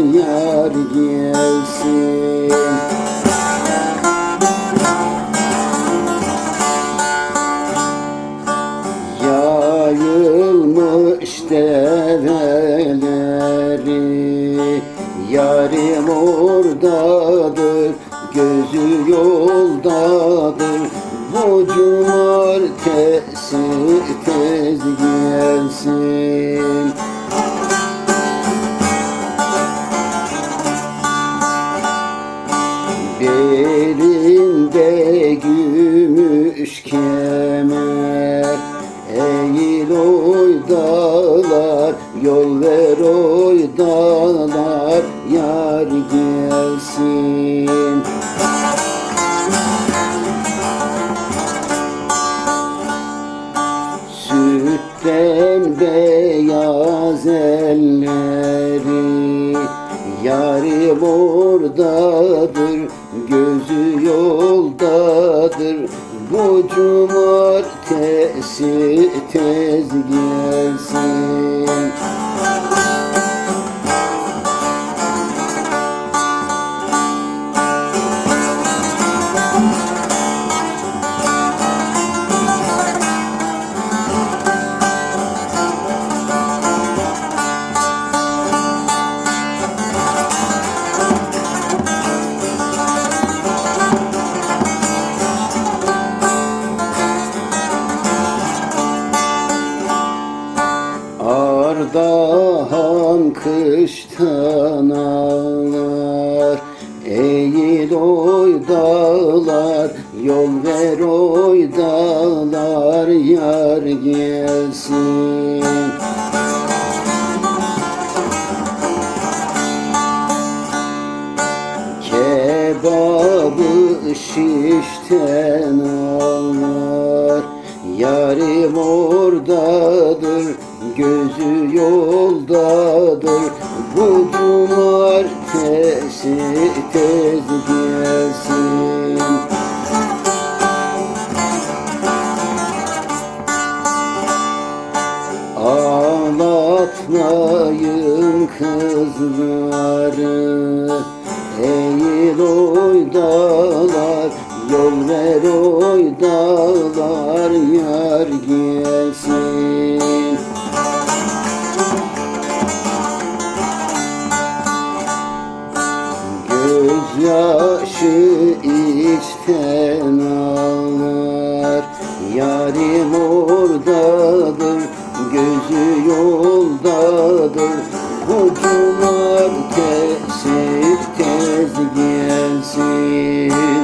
Yar gelsin. Yayılmış develeri Yarim oradadır Gözü yoldadır. Bu cumartesi tez gelsin Yol ver oy dağlar Yar gelsin. Sütten beyaz elleri Yarim oradadır Gözü yoldadır. Bu cumartesi tez gelsin Ardahan kıştan ağlar. Eğil oy dağlar Yol ver oy dağlar Yar gelsin. Kebabı şişten ağlar Yarim oradadır yoldadır Bu cumartesi tez gelsin. Ağlatmayın kızları. Eğil oy dağlar Yol ver oy dağlar Yar gelsin Gözyaşı içten ağlar. Yarim oradadır Gözü yoldadır. Hocalar kesip tez gelsin.